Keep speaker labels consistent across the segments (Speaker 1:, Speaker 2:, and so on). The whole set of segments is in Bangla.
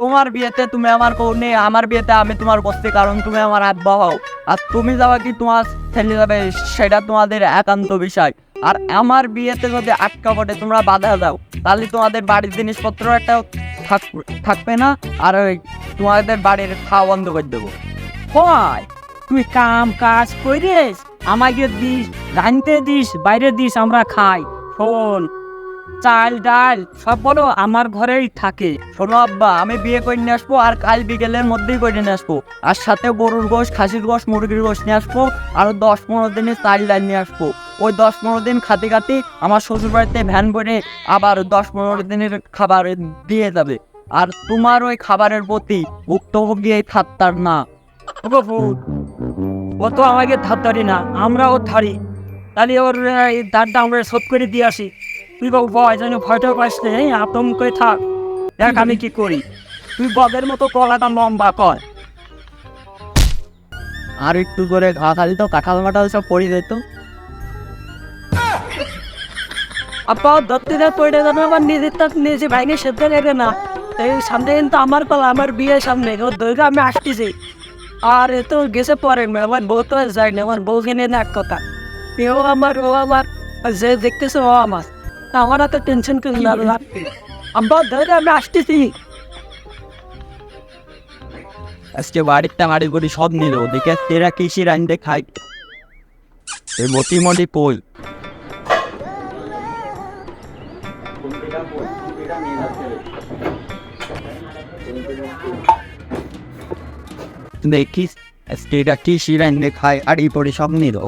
Speaker 1: তোমার বিয়েতে তুমি আমার কৌ নেই, আমার বিয়েতে আমি তোমার বসতে, কারণ তুমি আমার আব্বা হও। আর তুমি যাওয়া কি তোমার ছেলে যাবে, সেটা তোমাদের একান্ত বিষয়। আর আমার বিয়েতে যদি আটকা পড়ে, তোমরা বাধা দাও। তাহলে তোমাদের বাড়ির জিনিসপত্র একটা থাক- থাকবে না, আর ওই তোমাদের বাড়ির খাওয়া বন্ধ করে দেবো।
Speaker 2: হয় তুই কাম কাজ করিস, আমাকে দিস, রাঁধতে দিস, বাইরে দিস, আমরা খাই। শোন চাল, ডাল, সব বলো আমার ঘরেই থাকে।
Speaker 1: শোনো আব্বা, আমি বিয়ে করে নিয়ে আসব আর কাল বিকেলের মধ্যেই করে নিয়ে আসব। আর সাথে গরুর গোশ, খাসির গোশ, মুরগির গোশ নিয়ে আসব আর দশ পনেরো দিনের চাল ডাল নিয়ে আসব। ওই দশ পনেরো দিন খাতে খাতে আমার শ্বশুর বাড়িতে ভ্যান ভরে আবার দশ পনেরো দিনের খাবার দিয়ে যাবে। আর তোমার ওই খাবারের প্রতি ভুক্তভোগী এই ঠাত্তার না।
Speaker 2: ও তো আমাকে ধার না, আমরাও ধারি। তাহলে ওর ধারটা আমরা শোধ করে দিয়ে আসি। তুই বাবু ভয় যেন ভয়টা পাস নেই আতঙ্কে থাক? দেখ আমি কি করি। তুই বদের মতো কলাটা লম্বা কর।
Speaker 1: আর একটু করে ঘা খালি তো কাঁঠাল মাঠাল সব পড়ে যেত
Speaker 2: আপা ধরতে ধর পড়ে যাবে আমার নিজের তার নিজে ভাইনে সেদ্ধ নেবে না। এই সামনে কিন্তু আমার পালা আমার বিয়ের সামনে ওর দৈর্ঘ্য আমি আসতেছি। আর এ তো গেছে পরে আমার বউ তো যায় না আমার বউকে নিয়ে না এক কথা। এও আমার ও আমার যে দেখতেছে ও আমার। আমার এত টেনশন করে লাভ আব্বা ধরে আমি আসতেছি।
Speaker 1: আজকে বাড়িতে বাড়ি করে সব নিল। দেখে তেরা কৃষি রাইন্দে খাই এই মতি মতি পই দেখিস আজকে এটা কৃষি রাইন্দে খাই আর এই পরে সব নিল।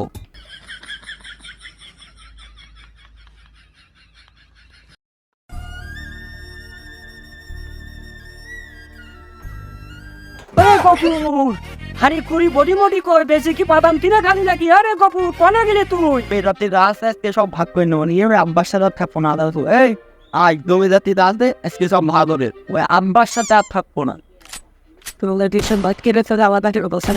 Speaker 2: আরে কপুর হারি কুড়ি বডি মডি কর বেশি কি বাদাম কিনা খালি নাকি আরে কপুর কোনে গেলে তুই?
Speaker 1: বেরাতে রাস আজকে সব ভাগ করে নেব নিয়ে আব্বার সাথে আর থাকব না দাদা এই আজ জমি জাতি রাসে আজকে সব ভাগ ওই আব্বার সাথে আর থাকব না।
Speaker 2: তোর টিউশন বাদ কেটে তো যাওয়া থাকে বলছে